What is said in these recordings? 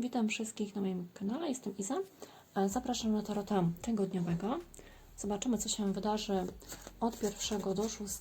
Witam wszystkich na moim kanale, jestem Iza. E, Zapraszam na tarota tygodniowego. Zobaczymy, co się wydarzy od 1 do 6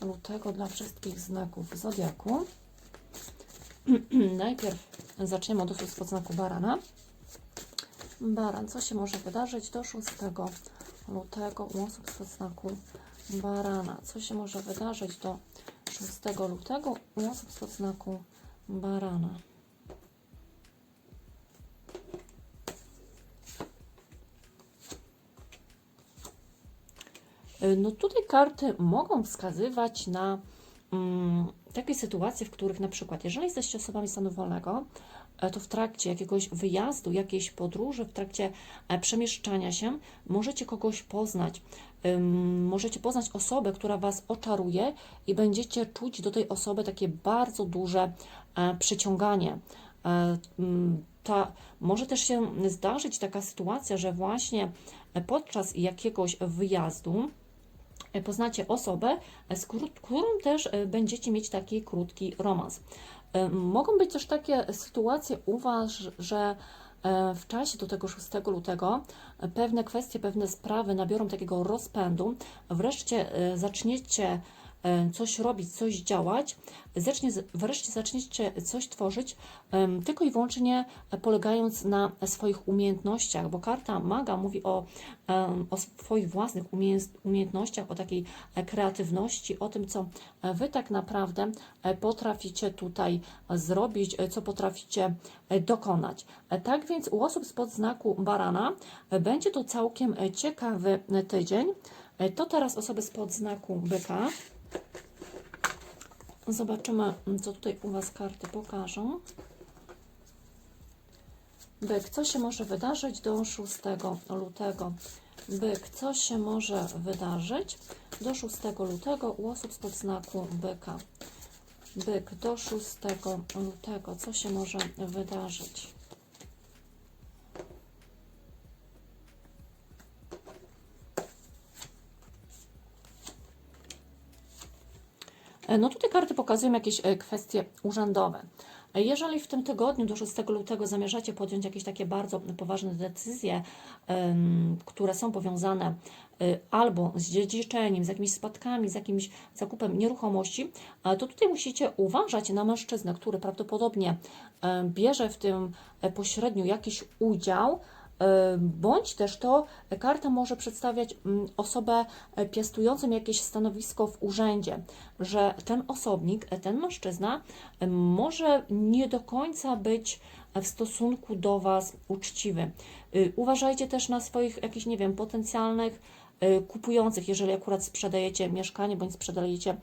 lutego dla wszystkich znaków Zodiaku. Najpierw zaczniemy od osób spod znaku Barana. Baran, co się może wydarzyć do 6 lutego u osób spod znaku Barana? Co się może wydarzyć do 6 lutego u osób spod znaku Barana? No tutaj karty mogą wskazywać na mm, takie sytuacje, w których na przykład, jeżeli jesteście osobami stanu wolnego, e, to w trakcie jakiegoś wyjazdu, jakiejś podróży, w trakcie e, przemieszczania się, możecie kogoś poznać. Możecie poznać osobę, która Was oczaruje i będziecie czuć do tej osoby takie bardzo duże e, przyciąganie. E, mm, ta, może też się zdarzyć taka sytuacja, że właśnie podczas jakiegoś wyjazdu, E, poznacie osobę, e, z którą też e, będziecie mieć taki krótki romans. Mogą być też takie sytuacje u Was, że w czasie do tego 6 lutego pewne kwestie, pewne sprawy nabiorą takiego rozpędu, wreszcie zaczniecie E, coś robić, coś działać, zacznie, wreszcie zaczniecie coś tworzyć, tylko i wyłącznie polegając na swoich umiejętnościach, bo karta maga mówi o, o swoich własnych umiejętnościach, o takiej kreatywności, o tym, co Wy tak naprawdę potraficie tutaj zrobić, co potraficie dokonać. Tak więc u osób spod znaku barana będzie to całkiem ciekawy tydzień. To teraz osoby spod znaku byka. Zobaczymy, co tutaj u Was karty pokażą. Byk, co się może wydarzyć do 6 lutego? Byk, co się może wydarzyć do 6 lutego u osób spod znaku byka? Byk, do 6 lutego, co się może wydarzyć? No tutaj karty pokazują jakieś e, kwestie urzędowe. E, jeżeli w tym tygodniu do 6 lutego zamierzacie podjąć jakieś takie bardzo poważne decyzje, które są powiązane albo z dziedziczeniem, z jakimiś spadkami, z jakimś zakupem nieruchomości, to tutaj musicie uważać na mężczyznę, który prawdopodobnie bierze w tym pośrednio jakiś udział, bądź też to karta może przedstawiać mm, osobę e, piastującą jakieś stanowisko w urzędzie, że ten osobnik, e, ten mężczyzna e, może nie do końca być w stosunku do Was uczciwy. Uważajcie też na swoich jakichś, nie wiem, potencjalnych kupujących, jeżeli akurat sprzedajecie mieszkanie bądź sprzedajecie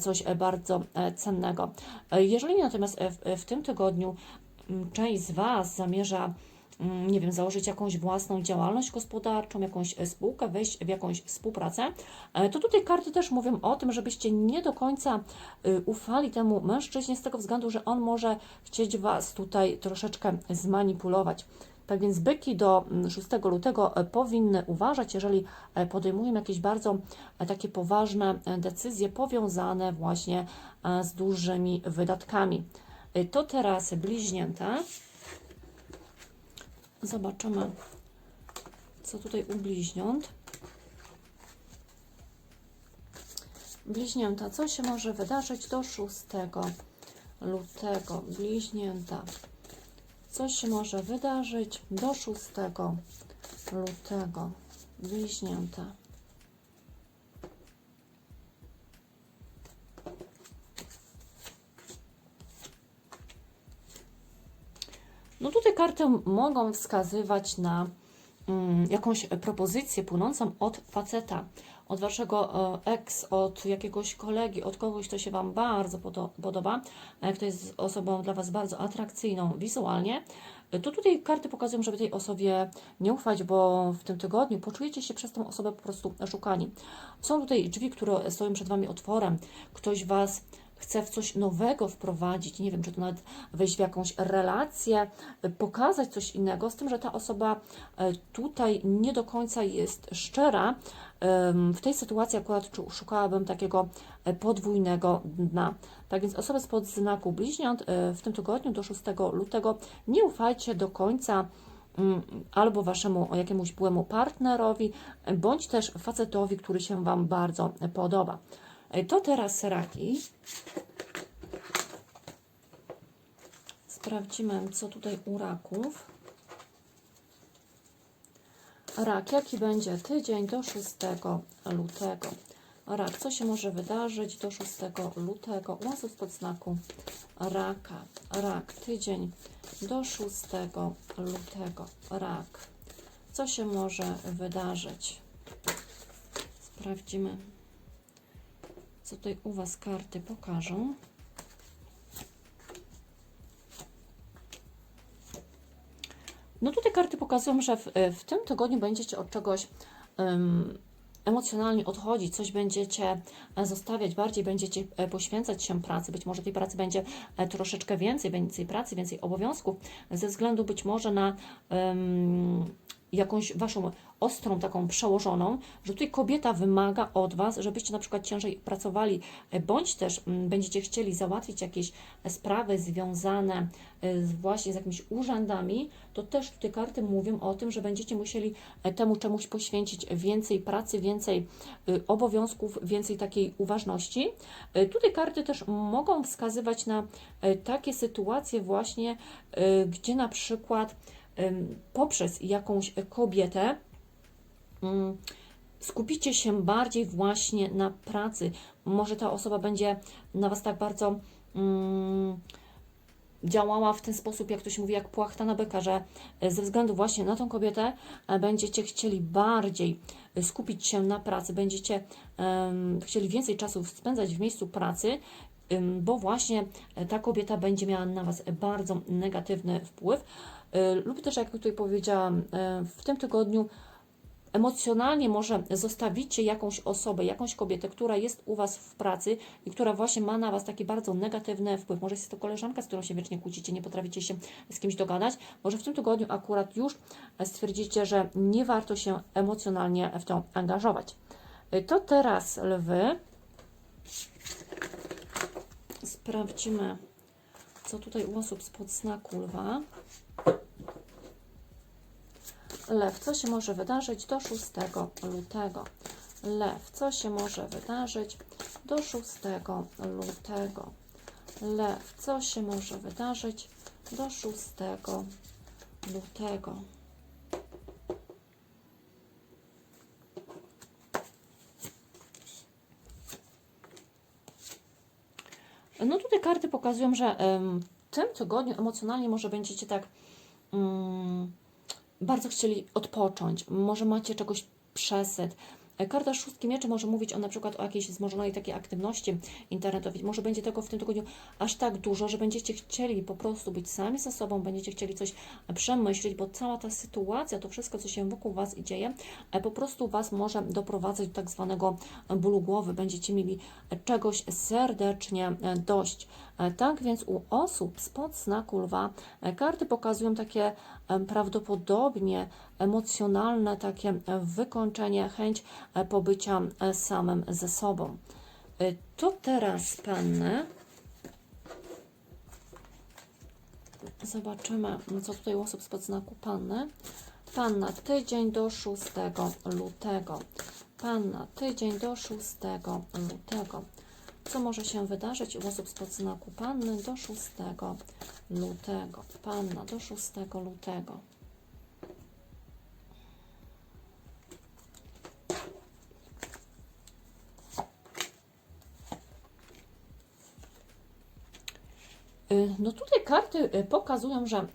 coś bardzo cennego. Jeżeli natomiast w, w tym tygodniu mm, część z Was zamierza nie wiem, założyć jakąś własną działalność gospodarczą, jakąś e, spółkę, wejść w jakąś współpracę, e, to tutaj karty też mówią o tym, żebyście nie do końca y, ufali temu mężczyźnie z tego względu, że on może chcieć Was tutaj troszeczkę zmanipulować. Tak więc byki do 6 mm, lutego e, powinny uważać, jeżeli podejmują jakieś bardzo takie poważne decyzje powiązane właśnie z dużymi wydatkami. To teraz bliźnięta. Zobaczymy, co tutaj u bliźniąt. Bliźnięta, co się może wydarzyć do 6 lutego? Bliźnięta, co się może wydarzyć do 6 lutego? Bliźnięta. No tutaj karty mogą wskazywać na mm, jakąś propozycję płynącą od faceta, od waszego e, ex, od jakiegoś kolegi, od kogoś, kto się Wam bardzo podoba, e, kto jest osobą dla Was bardzo atrakcyjną wizualnie, to tutaj karty pokazują, żeby tej osobie nie ufać, bo w tym tygodniu poczujecie się przez tą osobę po prostu szukani. Są tutaj drzwi, które stoją przed Wami otworem, ktoś Was chce w coś nowego wprowadzić, nie wiem, czy to nawet wejść w jakąś relację, pokazać coś innego, z tym, że ta osoba y, tutaj nie do końca jest szczera. W tej sytuacji akurat szukałabym takiego y, podwójnego dna. Tak więc osoby spod znaku bliźniąt y, w tym tygodniu do 6 lutego nie ufajcie do końca mm, albo waszemu jakiemuś byłemu partnerowi, bądź też facetowi, który się wam bardzo podoba. To teraz raki. Sprawdzimy, co tutaj u raków. Rak, jaki będzie tydzień do 6 lutego? Rak, co się może wydarzyć do 6 lutego? U pod znaku raka. Rak, tydzień do 6 lutego. Rak, co się może wydarzyć? Sprawdzimy, co tutaj u Was karty pokażą. No tutaj karty pokazują, że w, w tym tygodniu będziecie od czegoś em, emocjonalnie odchodzić, coś będziecie e, zostawiać, bardziej będziecie e, poświęcać się pracy. Być może tej pracy będzie e, troszeczkę więcej, więcej pracy, więcej obowiązków, ze względu być może na em, jakąś Waszą ostrą, taką przełożoną, że tutaj kobieta wymaga od Was, żebyście na przykład ciężej pracowali, e, bądź też mm, będziecie chcieli załatwić jakieś sprawy związane e, właśnie z jakimiś urzędami, to też tutaj karty mówią o tym, że będziecie musieli e, temu czemuś poświęcić więcej pracy, więcej obowiązków, więcej takiej uważności. E, Tutaj karty też mogą wskazywać na e, takie sytuacje właśnie, e, gdzie na przykład poprzez jakąś kobietę mm, skupicie się bardziej właśnie na pracy. Może ta osoba będzie na Was tak bardzo mm, działała w ten sposób, jak to się mówi, jak płachta na byka, że e, ze względu właśnie na tą kobietę e, będziecie chcieli bardziej e, skupić się na pracy, będziecie chcieli więcej czasu spędzać w miejscu pracy, bo właśnie ta kobieta będzie miała na Was bardzo negatywny wpływ. E, Lub też, jak tutaj powiedziałam, e, w tym tygodniu emocjonalnie może zostawicie jakąś osobę, jakąś kobietę, która jest u Was w pracy i która właśnie ma na Was taki bardzo negatywny wpływ. Może jest to koleżanka, z którą się wiecznie kłócicie, nie potraficie się z kimś dogadać. Może w tym tygodniu akurat już stwierdzicie, że nie warto się emocjonalnie w to angażować. To teraz lwy. Sprawdzimy, co tutaj u osób spod znaku lwa. Lew, co się może wydarzyć do 6 lutego? Lew, co się może wydarzyć do 6 lutego? Lew, co się może wydarzyć do 6 lutego? No tutaj karty pokazują, że w tym tygodniu emocjonalnie może będziecie tak mm, bardzo chcieli odpocząć, może macie czegoś przesyt. Karta szóstki mieczy może mówić o na przykład o jakiejś wzmożonej takiej aktywności internetowej. Może będzie tego w tym tygodniu aż tak dużo, że będziecie chcieli po prostu być sami ze sobą, będziecie chcieli coś przemyśleć, bo cała ta sytuacja, to wszystko, co się wokół Was dzieje, e, po prostu Was może doprowadzać do tak zwanego bólu głowy. Będziecie mieli czegoś serdecznie e, dość. E, Tak więc u osób spod znaku lwa e, karty pokazują takie e, prawdopodobnie emocjonalne takie wykończenie, chęć pobycia samym ze sobą. To teraz panny. Zobaczymy, co tutaj u osób spod znaku panny. Panna tydzień do 6 lutego. Panna tydzień do 6 lutego. Co może się wydarzyć u osób spod znaku panny do 6 lutego? Panna do 6 lutego. Y, No tutaj karty y, pokazują, że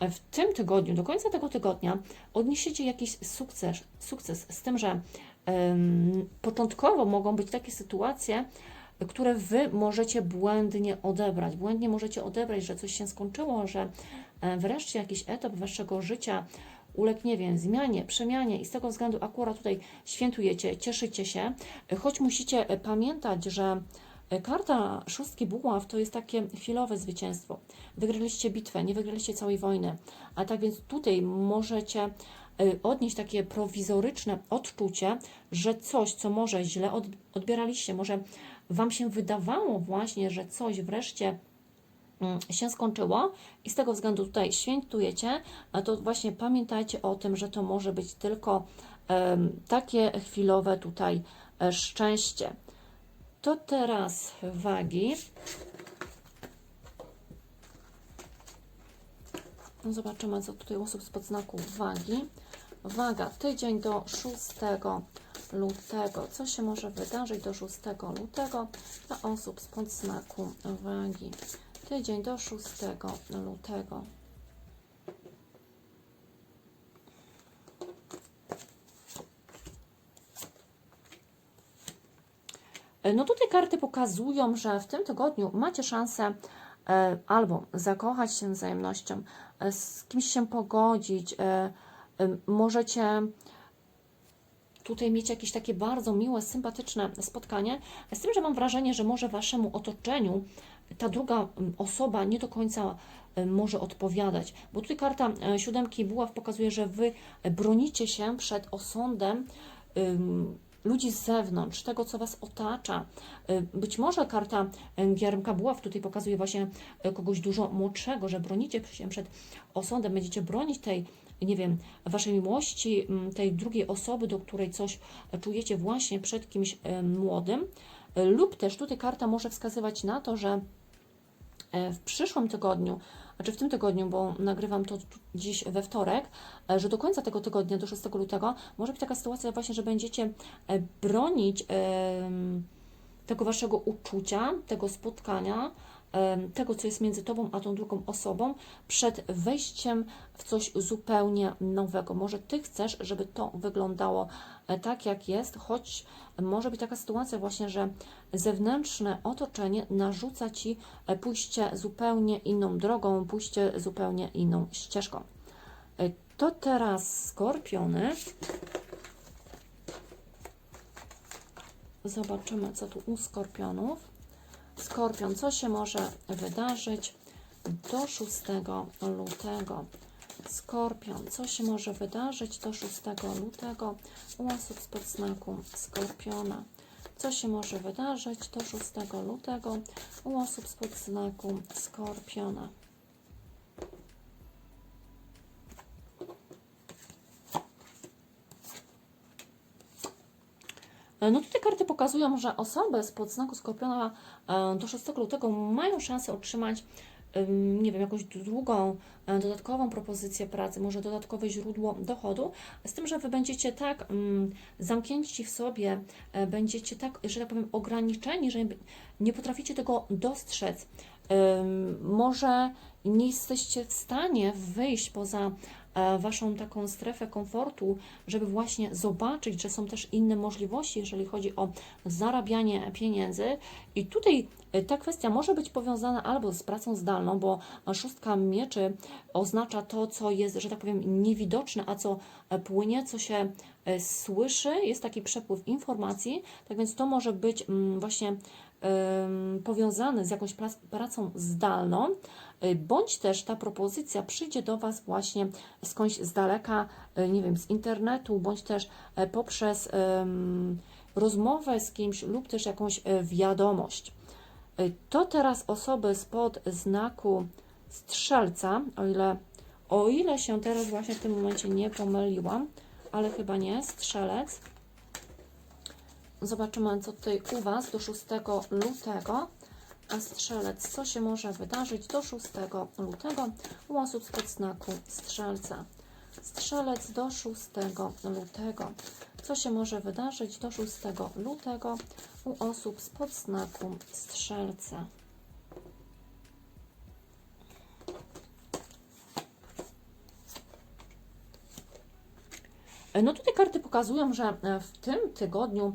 w tym tygodniu, do końca tego tygodnia odniesiecie jakiś sukces, sukces z tym, że em, początkowo mogą być takie sytuacje, które Wy możecie błędnie odebrać. Błędnie możecie odebrać, że coś się skończyło, że e, wreszcie jakiś etap Waszego życia uległ, wiem, zmianie, przemianie i z tego względu akurat tutaj świętujecie, cieszycie się, choć musicie e, pamiętać, że E, Karta szóstki buław to jest takie chwilowe zwycięstwo. Wygraliście bitwę, nie wygraliście całej wojny. A tak więc tutaj możecie e, odnieść takie prowizoryczne odczucie, że coś, co może źle od- odbieraliście, może Wam się wydawało właśnie, że coś wreszcie mm, się skończyło i z tego względu tutaj świętujecie, to właśnie pamiętajcie o tym, że to może być tylko takie chwilowe tutaj e, szczęście. To teraz wagi. Zobaczymy, co tutaj osób z podznaku wagi. Waga, tydzień do 6 lutego. Co się może wydarzyć do 6 lutego dla osób z podznaku wagi? Tydzień do 6 lutego. No tutaj karty pokazują, że w tym tygodniu macie szansę e, albo zakochać się wzajemnością, e, z kimś się pogodzić, e, e, możecie tutaj mieć jakieś takie bardzo miłe, sympatyczne spotkanie, z tym, że mam wrażenie, że może Waszemu otoczeniu ta druga osoba nie do końca e, może odpowiadać, bo tutaj karta e, siódemki buław pokazuje, że Wy bronicie się przed osądem ludzi z zewnątrz, tego, co Was otacza. Y, Być może karta Giermka Buław tutaj pokazuje właśnie y, kogoś dużo młodszego, że bronicie się przed osądem, będziecie bronić tej, nie wiem, Waszej miłości, mm, tej drugiej osoby, do której coś czujecie właśnie przed kimś y, młodym. Y, Lub też tutaj karta może wskazywać na to, że e, w przyszłym tygodniu, znaczy w tym tygodniu, bo nagrywam to dziś we wtorek, e, że do końca tego tygodnia, do 6 lutego, może być taka sytuacja właśnie, że będziecie e, bronić tego waszego uczucia, tego spotkania, tego, co jest między tobą a tą drugą osobą, przed wejściem w coś zupełnie nowego. Może ty chcesz, żeby to wyglądało e, tak, jak jest, choć może być taka sytuacja właśnie, że zewnętrzne otoczenie narzuca ci e, pójście zupełnie inną drogą, pójście zupełnie inną ścieżką. E, To teraz skorpiony. Zobaczymy, co tu u skorpionów. Skorpion, co się może wydarzyć do 6 lutego? Skorpion, co się może wydarzyć do 6 lutego u osób z podznaku Skorpiona? Co się może wydarzyć do 6 lutego u osób z podznaku Skorpiona? No tutaj karty pokazują, że osoby z podznaku Skorpiona e, do 6 lutego mają szansę otrzymać, ym, nie wiem, jakąś drugą, e, dodatkową propozycję pracy, może dodatkowe źródło dochodu, z tym, że Wy będziecie tak zamknięci w sobie, e, będziecie tak, że tak powiem, ograniczeni, że nie potraficie tego dostrzec. Może nie jesteście w stanie wyjść poza e, Waszą taką strefę komfortu, żeby właśnie zobaczyć, że są też inne możliwości, jeżeli chodzi o zarabianie pieniędzy. I tutaj e, ta kwestia może być powiązana albo z pracą zdalną, bo szóstka mieczy oznacza to, co jest, że tak powiem, niewidoczne, a co e, płynie, co się e, słyszy, jest taki przepływ informacji, tak więc to może być mm, właśnie powiązany z jakąś prac- pracą zdalną, y, bądź też ta propozycja przyjdzie do Was właśnie skądś z daleka, y, nie wiem, z internetu, bądź też e, poprzez rozmowę z kimś lub też jakąś e, wiadomość. Y, To teraz osoby spod znaku strzelca, o ile, o ile się teraz właśnie w tym momencie nie pomyliłam, ale chyba nie, strzelec. Zobaczymy, co tutaj u Was do 6 lutego. A strzelec, co się może wydarzyć do 6 lutego u osób z podznaku strzelca? Strzelec do 6 lutego. Co się może wydarzyć do 6 lutego u osób z podznaku strzelca? No tutaj karty pokazują, że e, w tym tygodniu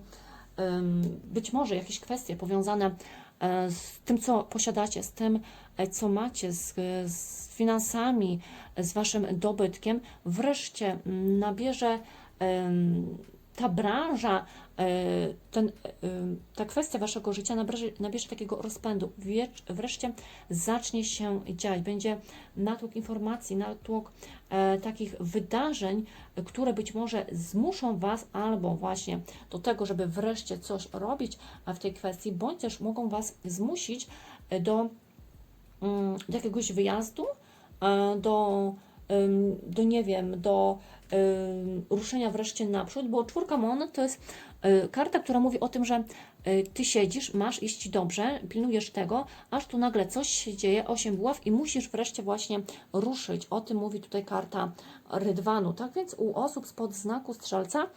być może jakieś kwestie powiązane e, z tym, co posiadacie, z tym, e, co macie, z, z finansami, z Waszym dobytkiem, wreszcie mm, nabierze ta branża, ten, e, ta kwestia Waszego życia nabierze, nabierze takiego rozpędu. Wreszcie zacznie się dziać. Będzie natłok informacji, natłok e, takich wydarzeń, e, które być może zmuszą Was albo właśnie do tego, żeby wreszcie coś robić w tej kwestii, bądź też mogą Was zmusić e, do mm, do jakiegoś wyjazdu, e, do, do nie wiem, do ruszenia wreszcie naprzód, bo czwórka monet to jest karta, która mówi o tym, że y, ty siedzisz, masz iść dobrze, pilnujesz tego, aż tu nagle coś się dzieje, osiem buław i musisz wreszcie właśnie ruszyć. O tym mówi tutaj karta Rydwanu. Tak więc u osób spod znaku strzelca y,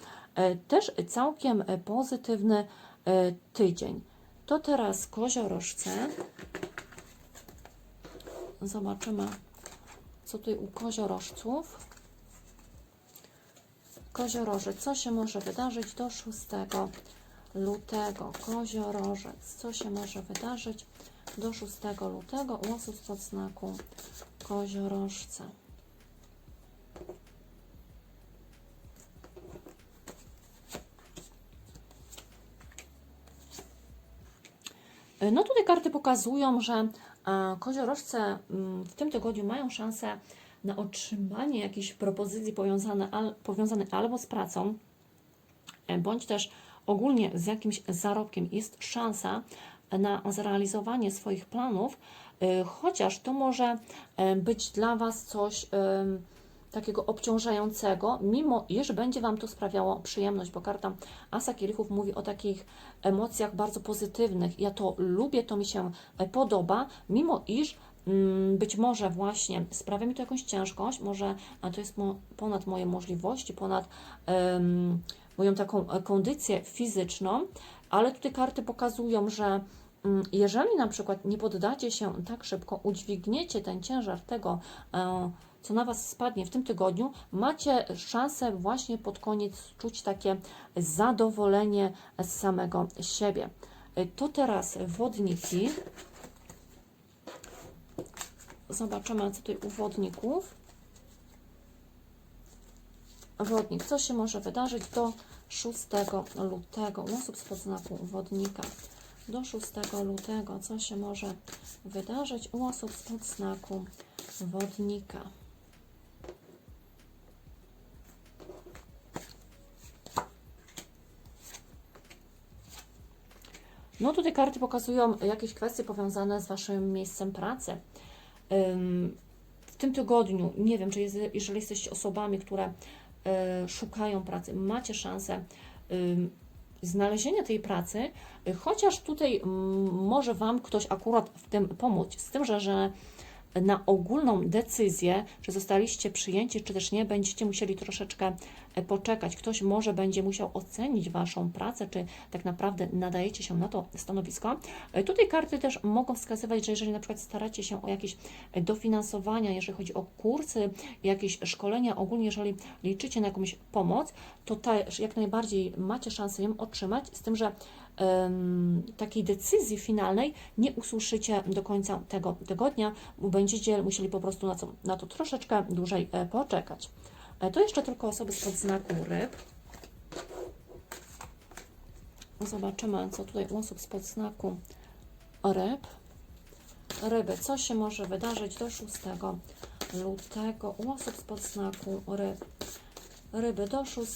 też całkiem y, pozytywny y, tydzień. To teraz koziorożce. Zobaczymy, co tutaj u koziorożców. Koziorożec, co się może wydarzyć do 6 lutego? Koziorożec, co się może wydarzyć do 6 lutego u osób spod znaku koziorożca? No tutaj karty pokazują, że e, koziorożce mm, w tym tygodniu mają szansę na otrzymanie jakiejś propozycji powiązane, al, powiązanej albo z pracą, e, bądź też ogólnie z jakimś zarobkiem. Jest szansa na zrealizowanie swoich planów, e, chociaż to może e, być dla Was coś takiego obciążającego, mimo iż będzie Wam to sprawiało przyjemność, bo karta Asa Kielichów mówi o takich emocjach bardzo pozytywnych. Ja to lubię, to mi się podoba, mimo iż być może właśnie sprawia mi to jakąś ciężkość, może to jest ponad moje możliwości, ponad em, moją taką e, kondycję fizyczną, ale tutaj karty pokazują, że mm, jeżeli na przykład nie poddacie się tak szybko, udźwigniecie ten ciężar tego, e, co na Was spadnie w tym tygodniu, macie szansę właśnie pod koniec czuć takie zadowolenie z samego siebie. E, To teraz wodniki. Zobaczymy, tutaj u wodników. Wodnik, co się może wydarzyć do 6 lutego u osób spod znaku wodnika? Do 6 lutego, co się może wydarzyć u osób spod znaku wodnika? No tutaj karty pokazują jakieś kwestie powiązane z Waszym miejscem pracy. W tym tygodniu, nie wiem, czy jest, jeżeli jesteście osobami, które y, szukają pracy, macie szansę znalezienia tej pracy, chociaż tutaj może Wam ktoś akurat w tym pomóc. Z tym, że, że na ogólną decyzję, czy zostaliście przyjęci, czy też nie, będziecie musieli troszeczkę e, poczekać. Ktoś może będzie musiał ocenić Waszą pracę, czy tak naprawdę nadajecie się na to stanowisko. E, Tutaj karty też mogą wskazywać, że jeżeli na przykład staracie się o jakieś e, dofinansowania, jeżeli chodzi o kursy, jakieś szkolenia, ogólnie jeżeli liczycie na jakąś pomoc, to też jak najbardziej macie szansę ją otrzymać, z tym, że takiej decyzji finalnej nie usłyszycie do końca tego tygodnia, będziecie musieli po prostu na to, na to troszeczkę dłużej e, poczekać. E, To jeszcze tylko osoby spod znaku ryb. Zobaczymy, co tutaj u osób spod znaku ryb. Ryby, co się może wydarzyć do 6 lutego u osób spod znaku ryb. Ryby do 6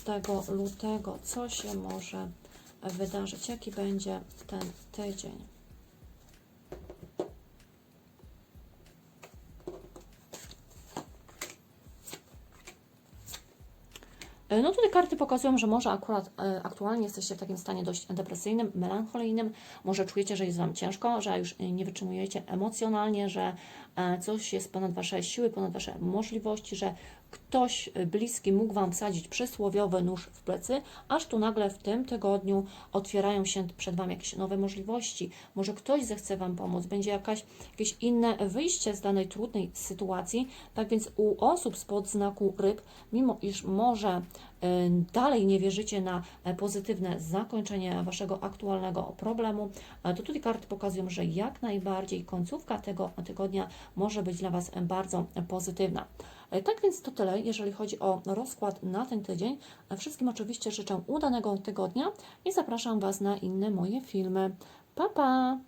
lutego, co się może wydarzyć, jaki będzie ten tydzień. E, No tutaj karty pokazują, że może akurat e, aktualnie jesteście w takim stanie dość depresyjnym, melancholijnym, może czujecie, że jest Wam ciężko, że już e, nie wytrzymujecie emocjonalnie, że coś jest ponad Wasze siły, ponad Wasze możliwości, że ktoś bliski mógł Wam wsadzić przysłowiowy nóż w plecy, aż tu nagle w tym tygodniu otwierają się przed Wami jakieś nowe możliwości, może ktoś zechce Wam pomóc, będzie jakaś, jakieś inne wyjście z danej trudnej sytuacji, tak więc u osób spod znaku ryb, mimo iż może y, dalej nie wierzycie na e, pozytywne zakończenie Waszego aktualnego problemu, e, to tutaj karty pokazują, że jak najbardziej końcówka tego tygodnia może być dla Was bardzo pozytywna. E, Tak więc to tyle, jeżeli chodzi o rozkład na ten tydzień. E, Wszystkim oczywiście życzę udanego tygodnia i zapraszam Was na inne moje filmy. Pa, pa!